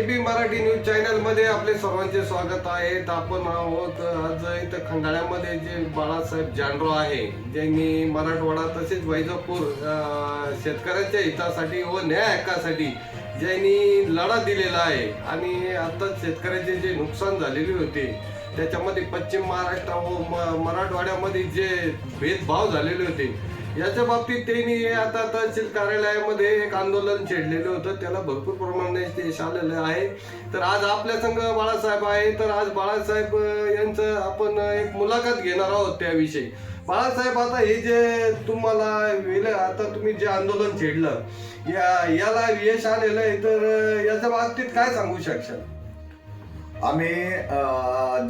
KB Marathi news चॅनलमध्ये आपले सर्वांचे स्वागत आहे. आपण आहोत आज इथं खंडाळ्यामध्ये जे बाळासाहेब जानरो आहे ज्यांनी मराठवाडा तसेच वैजापूर शेतकऱ्यांच्या हितासाठी व न्याय हक्कासाठी ज्यांनी लढा दिलेला आहे आणि आता शेतकऱ्याचे जे नुकसान झालेले होते त्याच्यामध्ये पश्चिम महाराष्ट्र व मराठवाड्यामध्ये जे भेदभाव झालेले होते याच्या बाबतीत त्यांनी आता तहसील कार्यालयामध्ये एक आंदोलन छेडलेलं होतं. त्याला भरपूर प्रमाणात यश आलेलं आहे. तर आज आपल्या संघ बाळासाहेब आहे. तर आज बाळासाहेब यांचं आपण एक मुलाखत घेणार आहोत त्याविषयी. बाळासाहेब आता हे जे तुम्हाला वेलं आता तुम्ही जे आंदोलन छेडलं या याला यश आलेलं आहे. तर याच्या बाबतीत काय सांगू शकशाल? आम्ही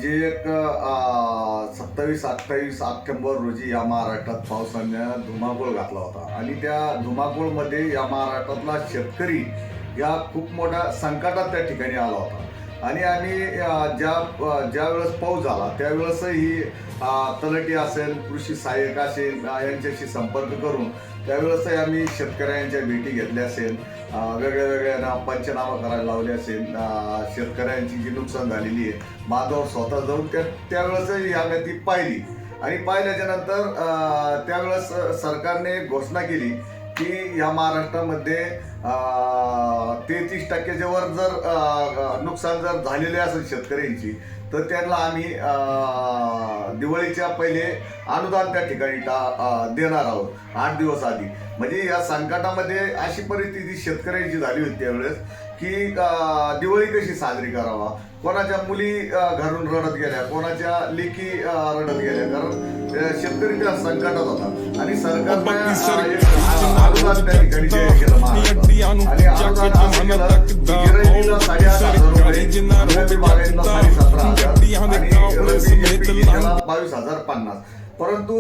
जे एक सत्तावीस अठ्ठावीस ऑक्टोंबर रोजी या महाराष्ट्रात पावसानं धुमाकूळ घातला होता. आणि त्या धुमाकूळमध्ये या महाराष्ट्रातला शेतकरी या खूप मोठ्या संकटात त्या ठिकाणी आला होता. आणि आम्ही ज्या ज्या वेळेस पाऊस झाला त्यावेळेसही ही तलाठी असेल कृषी सहाय्यक असेल यांच्याशी संपर्क करून त्यावेळेसही आम्ही शेतकऱ्यांच्या भेटी घेतल्या असेल वेगळ्या वेगळ्या ना पंचनामा करायला लावले असेल शेतकऱ्यांची जी नुकसान झालेली आहे बांधावर स्वतः जाऊन त्या त्यावेळेसही आम्ही ती पाहिली. आणि पाहिल्याच्या नंतर त्यावेळेस सरकारने घोषणा केली की या महाराष्ट्रामध्ये तेहतीस टक्क्याच्या वर जर नुकसान जर झालेले असेल शेतकऱ्यांची तर त्यांना आम्ही दिवाळीच्या पहिले अनुदान त्या ठिकाणी टा- देणार आहोत आठ दिवस आधी. म्हणजे या संकटामध्ये अशी परिस्थिती शेतकऱ्यांची झाली होती त्यावेळेस की दिवाळी कशी साजरी करावा? कोणाच्या मुली घरून रडत गेल्या? कोणाच्या लेखी रडत गेल्या? कारण शेतकरी त्या संकटात होता. आणि सरकारने एक अनुदान त्या ठिकाणी केलं. केलं. की गिऱ्हाईकीला साडेआठ हजार रुपये, रब्बी बागायतला साडेसतरा हजार आणि रब्बी FPT ला बावीस हजार पन्नास. परंतु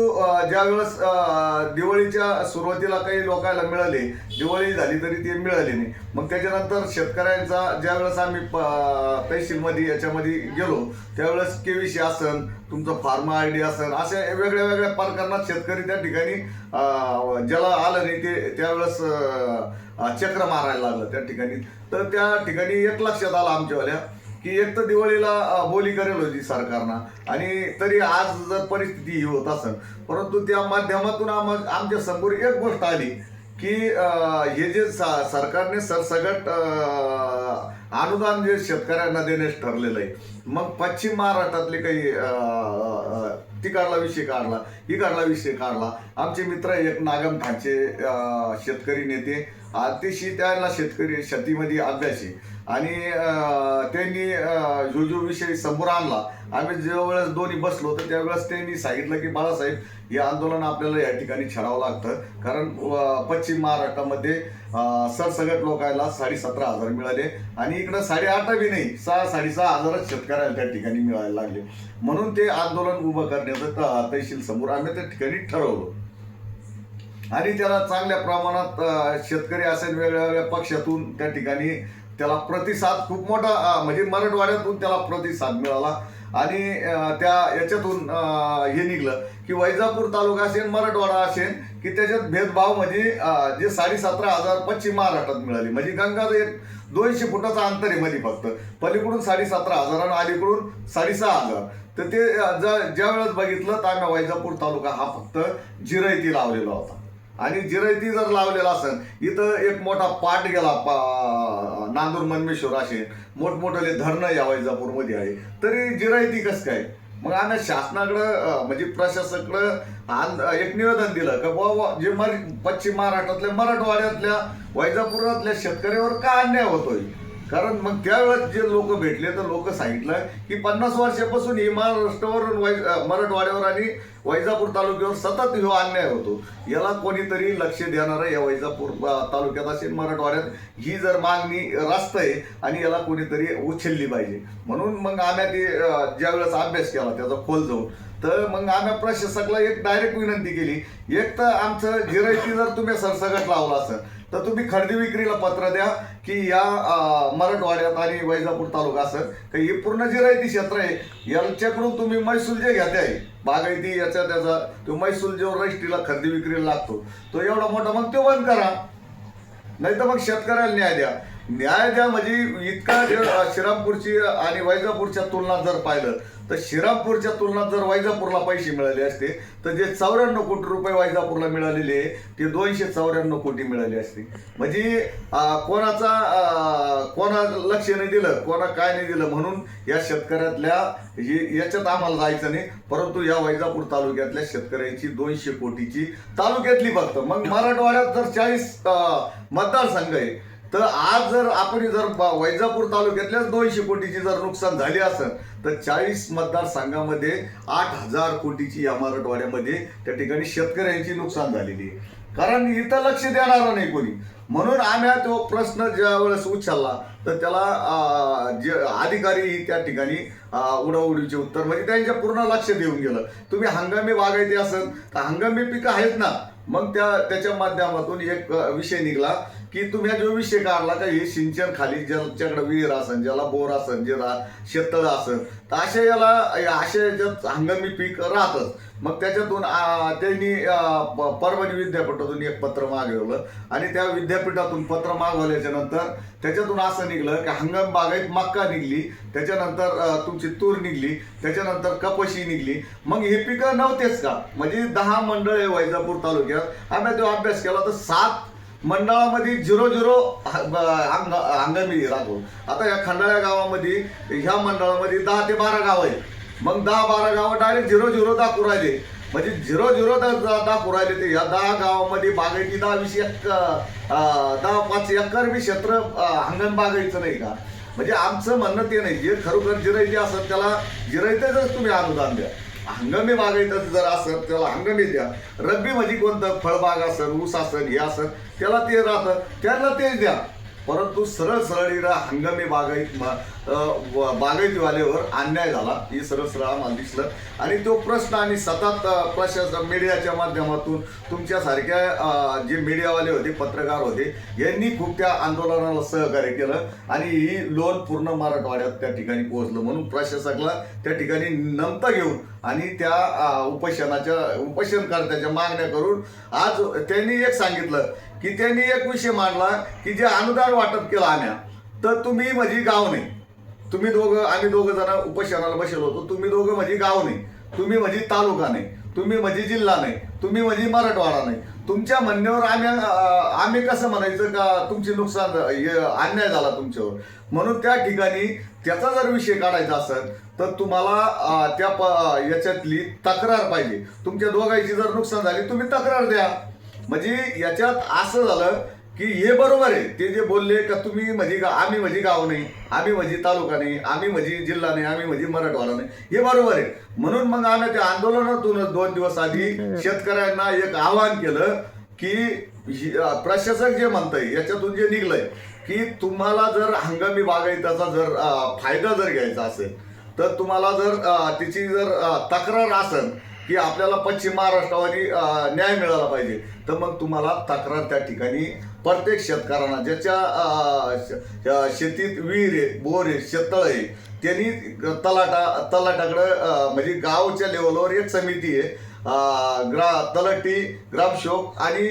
ज्यावेळेस ज्या वेळेस दिवाळीच्या सुरुवातीला काही लोकांना मिळाले दिवाळी झाली तरी ते मिळाले नाही. मग त्याच्यानंतर शेतकऱ्यांचा ज्या वेळेस आम्ही प- तहसीलमध्ये याच्यामध्ये गेलो त्यावेळेस के वी सी असन तुमचं फार्मा आय डी असन अशा वेगळ्या वेगळ्या प्रकरणात शेतकरी त्या ठिकाणी ज्याला आलं नाही ते त्यावेळेस चक्र मारायला लागलं त्या ठिकाणी. तर त्या ठिकाणी एक लक्षात आलं आमच्यावाल्या की एक तर दिवाळीला बोली करेल होती सरकारनं. आणि तरी आज जर परिस्थिती ही होत असेल परंतु त्या माध्यमातून आम आमच्यासमोर एक गोष्ट आली की हे जे सा सरकारने सरसगट अनुदान जे शेतकऱ्यांना देण्यास ठरलेलं आहे मग पश्चिम महाराष्ट्रातले काही अ, विषय काढला इकारला विषय काढला. आमचे मित्र एक नागम ठाचे शेतकरी नेते अतिशय त्याला शेतकरी शेतीमध्ये अभ्यासी. आणि त्यांनी जो जो विषय समोर आणला. आम्ही ज्यावेळेस दोन्ही बसलो तर त्यावेळेस त्यांनी सांगितलं की बाळासाहेब हे आंदोलन आपल्याला या ठिकाणी छाडावं लागतं. कारण पश्चिम महाराष्ट्रामध्ये सरसगट लोकायला साडे सतरा हजार मिळाले आणि इकडं साडे बी नाही सहा साडेसहा हजारच शेतकऱ्याला त्या ठिकाणी मिळायला लागले. म्हणून ते आंदोलन उभं करण्याचं तहशील तहसील समोर आम्ही त्या ठिकाणी ठरवलं. आणि त्याला चांगल्या प्रमाणात शेतकरी असेल वेगळ्या वेगळ्या पक्षातून त्या ठिकाणी त्याला प्रतिसाद खूप मोठा म्हणजे मराठवाड्यातून त्याला प्रतिसाद मिळाला. आणि त्या याच्यातून हे निघलं की वैजापूर तालुका असेल मराठवाडा असेल की त्याच्यात भेदभाव म्हणजे जे साडेसतरा हजार पश्चिम महाराष्ट्रात मिळाली. म्हणजे गंगा एक दोनशे फुटाचा अंतर आहे मध्ये फक्त. पलीकडून साडेसतरा हजार आणि अलीकडून साडेसहा हजार. तर ते ज- ज्या वेळेस बघितलं तर आम्ही वैजापूर तालुका हा फक्त जिरायती लावलेला होता. आणि जिरायती जर लावलेला असेल इथं एक मोठा पाट गेला पा नांदूर मनमेश्वर असे मोठमोठाले धरणं या वैजापूरमध्ये आहे. तरी जिरायती कसं काय? मग आम्ही शासनाकडं म्हणजे प्रशासनाकडं आन- एक निवेदन दिलं का बाबा जे मर पश्चिम महाराष्ट्रातल्या मराठवाड्यातल्या वैजापुरातल्या शेतकऱ्यावर का अन्याय होतोय? कारण मग त्यावेळेस जे लोक भेटले तर लोक सांगितलं की पन्नास वर्षापासून हे महाराष्ट्रावर वै मराठवाड्यावर आणि वैजापूर तालुक्यावर सतत ह्यो अन्याय होतो. याला कोणीतरी लक्ष देणारं या वैजापूर तालुक्यात असेल मराठवाड्यात ही जर मागणी रास्त आहे आणि याला कोणीतरी उचलली पाहिजे. म्हणून मग आम्ही ते ज्यावेळेस अभ्यास केला त्याचा खोल जाऊन तर मग आम्ही प्रशासकाला एक डायरेक्ट विनंती केली. एक तर आमचं जिरायती जर तुम्ही सरसगट लावला असं तर तुम्ही खरेदी विक्रीला पत्र द्या की या मराठवाड्यात आणि वैजापूर तालुका असं तर हे पूर्ण जिरायती क्षेत्र आहे यांच्याकडून तुम्ही महसूल जे घेते आहे बागायती याचा त्याचा तो महसूल जो रजिस्ट्रीला खरेदी विक्रीला लागतो तो एवढा मोठा मग तो बंद करा. नाही तर मग शेतकऱ्याला न्याय द्या. न्याय द्या म्हणजे इतका श्रीरामपूरची आणि वैजापूरच्या तुलनात जर पाहिलं तर श्रीरामपूरच्या तुलनात जर वैजापूरला पैसे मिळाले असते तर जे चौऱ्याण्णव कोटी रुपये वैजापूरला मिळालेले आहे, ते दोनशे चौऱ्याण्णव कोटी मिळाले असते. म्हणजे कोणाचा कोणा लक्ष नाही दिलं कोणा काय नाही दिलं म्हणून या शेतकऱ्यातल्या याच्यात आम्हाला जायचं नाही परंतु या वैजापूर तालुक्यातल्या शेतकऱ्यांची दोनशे कोटीची तालुक्यातली फक्त. मग मराठवाड्यात जर चाळीस मतदारसंघ आहे तर आज जर आपण जर वैजापूर तालुक्यातल्याच दोनशे कोटीची जर नुकसान झाली असेल तर चाळीस मतदारसंघामध्ये आठ हजार कोटीची या मराठवाड्यामध्ये त्या ठिकाणी शेतकऱ्यांची नुकसान झालेली आहे. कारण इथं लक्ष देणार नाही कोणी. म्हणून आम्ही तो प्रश्न ज्या वेळेस उचलला तर त्याला जे अधिकारी त्या ठिकाणी उडाउडीचे उत्तर म्हणजे त्यांच्या पूर्ण लक्ष देऊन गेलं. तुम्ही हंगामी बागायती असेल तर हंगामी पिकं आहेत ना. मग त्या त्याच्या माध्यमातून एक विषय निघाला. की तुम्ही जो विषय काढला का हे सिंचन खाली ज्याच्याकडे विहीर असन ज्याला बोर असन ज्याला शेततळ असन तर अशा याला अशा याच्यात हंगामी पीक राहतच. मग त्याच्यातून त्यांनी परभणी विद्यापीठातून एक पत्र मागवलं आणि त्या विद्यापीठातून पत्र मागवल्याच्या नंतर त्याच्यातून असं निघलं की हंगाम बागायत मक्का निघली त्याच्यानंतर तुमची तूर निघली त्याच्यानंतर कपशी निघली. मग हे पिकं नव्हतेच का? म्हणजे दहा मंडळ आहे वैजापूर तालुक्यात आम्ही तो अभ्यास केला तर सात मंडळामध्ये झिरो झिरो अंग हंगामी राहतो. आता या खंडाळ्या गावामध्ये ह्या मंडळामध्ये दहा ते बारा गाव आहे मग दहा बारा गावं डायरेक्ट झिरो झिरो दाखवू राहिले. म्हणजे झिरो झिरो दाखवू राहिले ते या दहा गावामध्ये बागायती दहा वीस एक दहा पाच एकर बी क्षेत्र अं, बागायचं नाही का? म्हणजे आमचं म्हणणं ते नाही. जे खरोखर जिरायचे असत त्याला जिरायतेच तुम्ही अनुदान द्या. हंगामी बागायचं जर असं त्याला हंगामी द्या. रब्बी म्हणजे कोणतं फळबाग असन ऊस असन हे असं त्याला ते राहतं. त्याला तेच द्या. परंतु सरळ सरळीला हंगामी बागायत म- बागायतीवाल्यावर अन्याय झाला. ही सरळ सरळ आम्हाला दिसलं. आणि तो प्रश्न आणि सतत अं, प्रशासन मीडियाच्या माध्यमातून तुमच्यासारख्या जे मीडियावाले होते पत्रकार होते यांनी खूप त्या आंदोलनाला सहकार्य केलं. आणि ही लोन पूर्ण मराठवाड्यात त्या ठिकाणी पोहोचलं म्हणून प्रशासकाला त्या ठिकाणी नंतर घेऊन आणि त्या अं, उपोषणाच्या उपोषणकर्त्याच्या मागण्या करून आज त्यांनी एक सांगितलं की त्यांनी एक विषय मांडला की जे अनुदान वाटप केलं आम्ही तर तुम्ही माझी गाव नाही. तुम्ही दोघं आम्ही दोघं जण उपोषणाला बसलो होतो. तुम्ही दोघं म्हणजे गाव नाही. तुम्ही म्हणजे तालुका नाही. तुम्ही म्हणजे जिल्हा नाही. तुम्ही म्हणजे मराठवाडा नाही. तुमच्या म्हणण्यावर आम्ही आम्ही कसं म्हणायचं का तुमचे नुकसान अन्याय झाला तुमच्यावर? म्हणून त्या ठिकाणी त्याचा जर विषय काढायचा असेल तर तुम्हाला त्या प- याच्यातली तक्रार पाहिजे. तुमच्या दोघांची जर नुकसान झाली तुम्ही तक्रार द्या. म्हणजे याच्यात असं झालं की हे बरोबर आहे. ते जे बोलले का तुम्ही म्हणजे गा- आम्ही म्हणजे गाव नाही आम्ही म्हणजे तालुका नाही आम्ही म्हणजे जिल्हा नाही आम्ही म्हणजे मराठवाडा नाही. हे बरोबर आहे. म्हणून मग आम्ही त्या आंदोलनातूनच दोन दिवस आधी शेतकऱ्यांना एक आवाहन केलं की प्रशासक जे म्हणतंय याच्यातून जे निघलंय की तुम्हाला जर हंगामी बागायताचा जर फायदा जर घ्यायचा असेल तर तुम्हाला जर तिची जर तक्रार असेल की आपल्याला पश्चिम महाराष्ट्रावरी न्याय मिळाला पाहिजे. तर मग तुम्हाला तक्रार त्या ठिकाणी प्रत्येक शेतकऱ्यांना ज्याच्या शेतीत विहीर आहे बोर आहे शेततळ आहे त्यांनी तलाटा तलाटाकडं म्हणजे गावच्या लेवलवर एक समिती आहे ग्रा तलटी ग्रामशोक आणि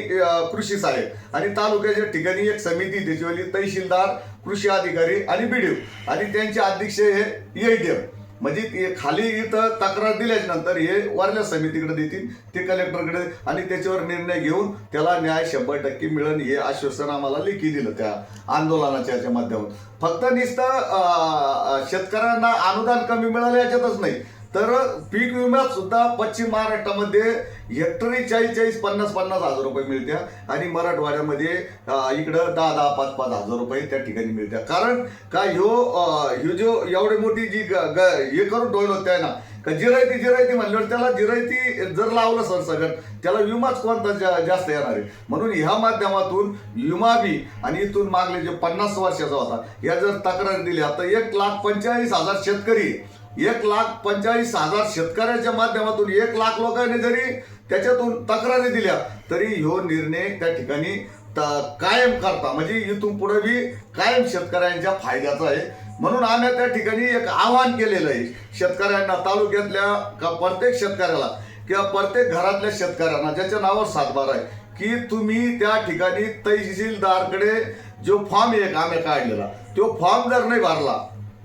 कृषी साहेब. आणि तालुक्याच्या ठिकाणी एक समिती त्याच्यावाली तहसीलदार कृषी अधिकारी आणि बीडीओ आणि त्यांचे अध्यक्ष हे एटीएम म्हणजे ते खाली इथं तक्रार दिल्याच्या नंतर हे वारल्या समितीकडे देतील ते कलेक्टरकडे आणि त्याच्यावर निर्णय घेऊन त्याला न्याय शंभर टक्के मिळेल हे आश्वासन आम्हाला लेखी दिलं त्या आंदोलनाच्या याच्या माध्यमातून. फक्त नुसतं शेतकऱ्यांना अनुदान कमी मिळालं याच्यातच नाही. तर पीक विम्यात सुद्धा पश्चिम महाराष्ट्रामध्ये हेक्टरी चाळीस चाळीस पन्नास पन्नास हजार रुपये मिळत्या. आणि मराठवाड्यामध्ये इकडं दहा दहा पाच पाच हजार रुपये त्या ठिकाणी मिळत्या. कारण का ह्यो ह्यो जो एवढी मोठी जी ग- ग- हे करून ठेवलं होतं आहे ना का जिरायती जिरायती म्हणल्यावर त्याला जिरायती जर लावलं सर सगळं त्याला विमाच कोणता जा- जास्त येणार आहे? म्हणून ह्या माध्यमातून विमा बी आणि इथून मागले जे पन्नास वर्षाचा होता या जर तक्रार दिल्या तर एक लाख पंचेचाळीस हजार शेतकरी एक लाख पंचेचाळीस हजार शेतकऱ्याच्या माध्यमातून एक लाख लोकांनी जरी त्याच्यातून तक्रारी दिल्या तरी ह्यो निर्णय त्या ठिकाणी कायम करता. म्हणजे इथून पुढे बी कायम शेतकऱ्यांच्या फायद्याचा आहे. म्हणून आम्ही त्या ठिकाणी एक आवाहन केलेलं आहे. शेतकऱ्यांना तालुक्यातल्या का प्रत्येक शेतकऱ्याला किंवा प्रत्येक घरातल्या शेतकऱ्यांना ज्याच्या नावावर सातबार आहे की तुम्ही त्या ठिकाणी तहसीलदारकडे जो फॉर्म एक आम्ही काढलेला तो फॉर्म जर नाही भरला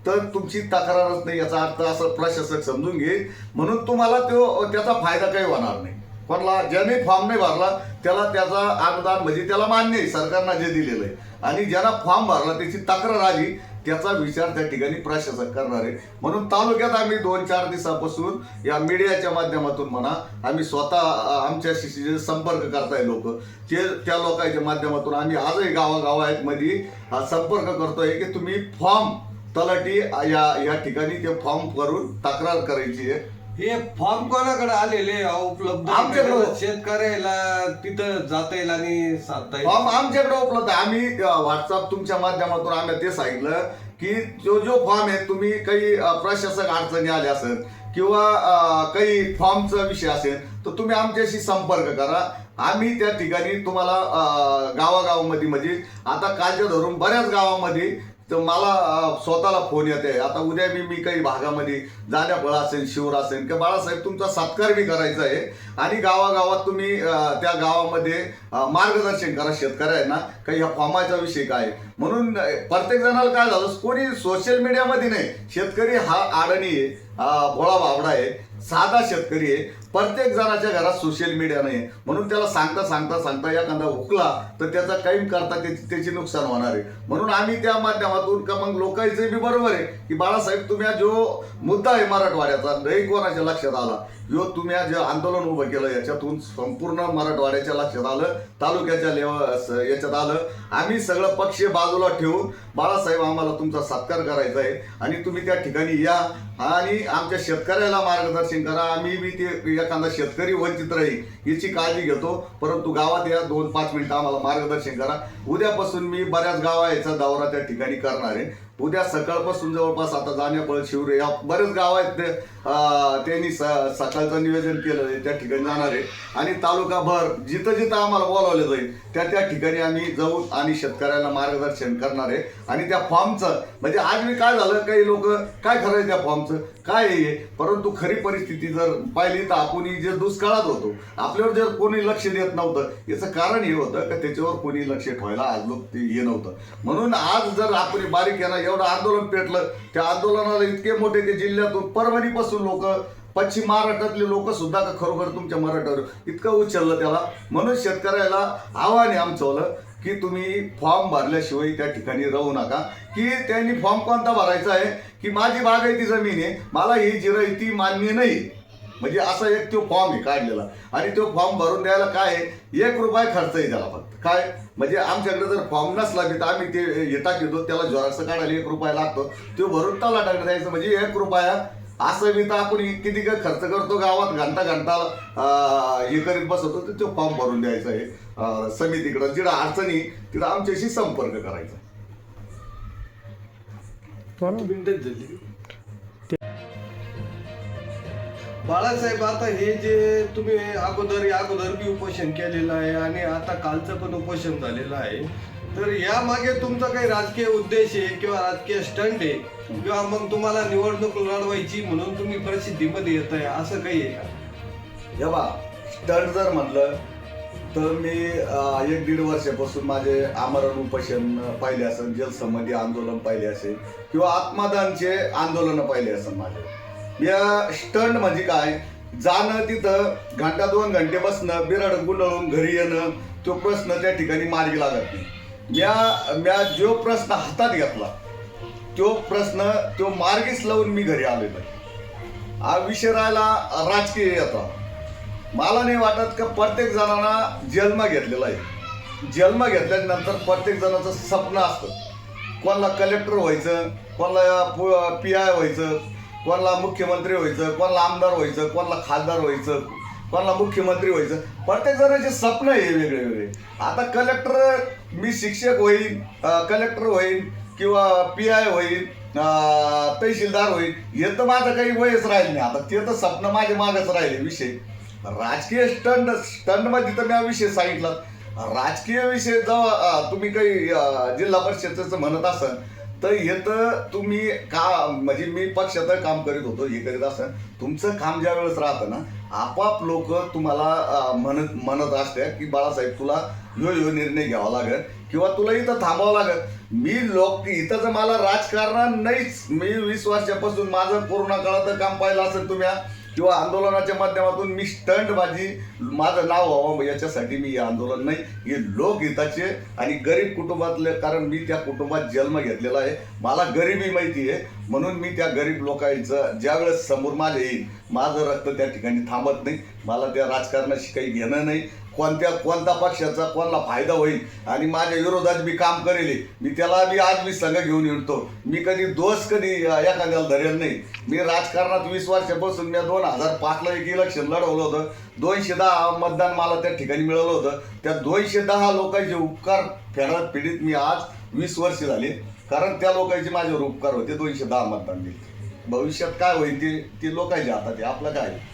तर तुमची तक्रारच नाही याचा अर्थ असं प्रशासक समजून घेईल. म्हणून तुम्हाला तो त्याचा फायदा काही होणार नाही. कोणाला ज्याने फॉर्म नाही भरला त्याला त्याचा अनुदान म्हणजे त्याला मान्य आहे सरकारनं जे दिलेलं आहे. आणि ज्याला फॉर्म भरला त्याची तक्रार आली त्याचा विचार त्या ठिकाणी प्रशासक करणार आहे. म्हणून तालुक्यात आम्ही दोन चार दिवसापासून या मीडियाच्या माध्यमातून म्हणा आम्ही स्वतः आमच्याशी जे संपर्क करताय लोक. ते त्या लोकांच्या माध्यमातून आम्ही आजही गावागावात मध्ये संपर्क करतोय की तुम्ही फॉर्म तलाठी या या ठिकाणी ते फॉर्म करून तक्रार करायची आहे. हे फॉर्म कोणाकडे आलेले उपलब्ध आमच्याकडं. शेतकऱ्याला तिथं जाता येईल आणि साधता येईल. फॉर्म आमच्याकडे उपलब्ध. आम्ही व्हॉट्सअप तुमच्या माध्यमातून आम्ही ते सांगितलं की जो जो फॉर्म आहे तुम्ही काही प्रशासक अडचणी आल्या असेल किंवा काही फॉर्मचा विषय असेल तर तुम्ही आमच्याशी संपर्क करा. आम्ही त्या ठिकाणी तुम्हाला गावागावामध्ये म्हणजे आता कालच्या धरून बऱ्याच गावामध्ये तर मला स्वतःला फोन येते आता उद्या मी मी काही भागामध्ये जाण्याफळ असेल शिवर असेल की बाळासाहेब तुमचा सत्कार मी करायचा आहे. आणि गावागावात तुम्ही त्या गावामध्ये मार्गदर्शन करा शेतकऱ्यांना काही ह्या फॉर्माचा विषय काय. म्हणून प्रत्येक जणाला काय झालं कोणी सोशल मीडियामध्ये नाही. शेतकरी हा आडणी आहे भोळा बाबडा आहे साधा शेतकरी आहे. प्रत्येक जणाच्या घरात सोशल मीडिया नाही म्हणून त्याला सांगता सांगता सांगता एखादा हुकला तर त्याचा काही करता त्याची नुकसान होणार आहे. म्हणून आम्ही त्या माध्यमातून का मग लोकांचं बी बरोबर आहे की बाळासाहेब तुम्ही हा जो मुद्दा आहे मराठवाड्याचा नाही कोणाच्या लक्षात आला. जो तुम्ही आज जे आंदोलन उभं केलं याच्यातून संपूर्ण मराठवाड्याच्या लक्षात आलं तालुक्याच्या लेवल याच्यात आलं. आम्ही सगळं पक्ष बाजूला ठेवून बाळासाहेब आम्हाला तुमचा सत्कार करायचा आहे. आणि तुम्ही त्या ठिकाणी या आणि आमच्या शेतकऱ्याला मार्गदर्शन करा. आम्ही बी ते एखादा शेतकरी वंचित राहील याची काळजी घेतो. परंतु गावात या दोन पाच मिनिटं आम्हाला मार्गदर्शन करा. उद्यापासून मी बऱ्याच गावाचा दौरा त्या ठिकाणी करणार आहे. उद्या सकाळपासून जवळपास आता जाण्यापळ शिवरे या बरेच गाव आहेत. त्यांनी स- सकाळचं नियोजन केलं त्या ठिकाणी जाणार आहे. आणि तालुका भर जिथं जिथं आम्हाला बोलावलं जाईल त्या त्या ठिकाणी आम्ही जाऊन आणि शेतकऱ्याला मार्गदर्शन करणार आहे. आणि त्या फॉर्मचं म्हणजे आज मी काय झालं काही लोक काय खरं त्या फॉर्मचं? काय आहे परंतु खरी परिस्थिती जर पाहिली तर आपण जे दुष्काळात होतो आपल्यावर जर कोणी लक्ष देत नव्हतं याचं कारण हे होतं का त्याच्यावर कोणी लक्ष ठेवायला आज लोक ते हे नव्हतं. म्हणून आज जर आपण बारीक यांना एवढं आंदोलन पेटलं त्या आंदोलनाला इतके मोठे ते जिल्ह्यातून परभणीपासून लोक पश्चिम महाराष्ट्रातले लोक सुद्धा का खरोखर तुमच्या मराठ्यावर इतकं उचललं त्याला? म्हणून शेतकऱ्याला आव्हान आहे आमचं की तुम्ही फॉर्म भरल्याशिवाय त्या ठिकाणी राहू नका. की त्यांनी फॉर्म कोणता भरायचा आहे? की माझी बागायती जमीन आहे मला ही जिरायती मान्य नाही. म्हणजे असा एक तो फॉर्म आहे काढलेला. आणि तो फॉर्म भरून द्यायला काय आहे? एक रुपये खर्च आहे त्याला फक्त. काय? म्हणजे आमच्याकडे जर फॉर्म नसला की तर आम्ही ते हे टाकतो त्याला झेरॉक्स काढायला एक रुपया लागतो. तो भरून त्याला टाकत द्यायचं म्हणजे एक रुपया असं मी तर आपण किती काय खर्च करतो गावात घंटा घंटा हे करीत बसवतो तर तो फॉर्म भरून द्यायचा आहे. समितीकडं जिथं अडचणी तिथं आमच्याशी संपर्क करायचा. बाळासाहेब आता हे जे तुम्ही अगोदर अगोदर बी उपोषण केलेलं आहे आणि आता कालचं पण उपोषण झालेलं आहे. तर या मागे तुमचा काही राजकीय उद्देश आहे किंवा राजकीय स्टंट आहे किंवा मग तुम्हाला निवडणूक लढवायची म्हणून तुम्ही प्रसिद्धीमध्ये येत आहे असं काही आहे का? जेव्हा स्टंट जर म्हटलं तर मी अं, एक दीड वर्षापासून माझे आमरण उपोषण पाहिले असेल जलसंबंधी आंदोलन पाहिले असेल किंवा आत्मदानचे आंदोलन पाहिले असेल माझे. या स्टंट म्हणजे काय? जाणं तिथं घंटा दोन घंटे बसणं बिरड गुंडळून घरी येणं तो प्रश्न त्या ठिकाणी मार्गी लागत नाही. म्या म्या जो प्रश्न हातात घेतला तो प्रश्न तो मार्गीच लावून मी घरी आलेलो आहे हा विषय राहिला राजकीय येतो मला नाही वाटत का प्रत्येक जणांना जन्म घेतलेला आहे. जन्म घेतल्यानंतर प्रत्येक जणाचं स्वप्न असतं. कोणाला कलेक्टर व्हायचं कोणाला पी आय व्हायचं कोणाला मुख्यमंत्री व्हायचं कोणाला आमदार व्हायचं कोणाला खासदार व्हायचं. कोणाला मुख्यमंत्री व्हायचं? प्रत्येक जणाचे स्वप्न आहे वेगळे वेगळे. आता कलेक्टर मी शिक्षक होईन कलेक्टर होईन किंवा पी आय होईन तहसीलदार होईल हे तर माझं काही वयच राहील नाही. आता ते तर स्वप्न माझे मागच राहिले विषय. राजकीय स्टंट स्टंडमध्ये तर मी विषय सांगितला. राजकीय विषय जेव्हा तुम्ही काही जिल्हा परिषदेचं म्हणत असाल तर हे तर तुम्ही का म्हणजे मी पक्षात काम करीत होतो हे करीत असाल. तुमचं काम ज्या वेळेस राहतं ना आपाप लोक तुम्हाला म्हणत म्हणत असते की बाळासाहेब तुला ह्यो ह्यो निर्णय घ्यावा लागेल किंवा तुला इथं थांबावं लागेल. मी लोक इथं तर मला राजकारण नाहीच मी वीस वर्षापासून माझं कोरोना काळात काम पाहिलं असेल तुम्ही किंवा आंदोलनाच्या माध्यमातून मी स्टंटबाजी माझं नाव व्हावं याच्यासाठी मी हे आंदोलन नाही. हे लोकहिताचे आणि गरीब कुटुंबातले कारण मी त्या कुटुंबात जन्म घेतलेला आहे. मला गरिबी माहिती आहे. म्हणून मी त्या गरीब लोकांचं ज्यावेळेस समोर माझ्या येईल माझं रक्त त्या ठिकाणी थांबत नाही. मला त्या राजकारणाशी काही घेणं नाही. कोणत्या कोणत्या पक्षाचा कोणाला फायदा होईल? आणि माझ्या विरोधात मी काम करेल. मी त्याला मी आज मी संघ घेऊन येतो. मी कधी दोष कधी एखाद्याला धरेल नाही. मी राजकारणात वीस वर्षापासून मी दोन हजार पाचला एक इलेक्शन लढवलं होतं. दोनशे दहा मतदान मला त्या ठिकाणी मिळवलं होतं. त्या दोनशे दहा लोकांचे उपकार फेडत पीडित मी आज वीस वर्ष झाले. कारण त्या लोकांचे माझ्यावर उपकार होते. दोनशे दहा मतदान दिले. भविष्यात काय होईल ते ते लोकांच्या हातात आहे. आपलं काय आहे?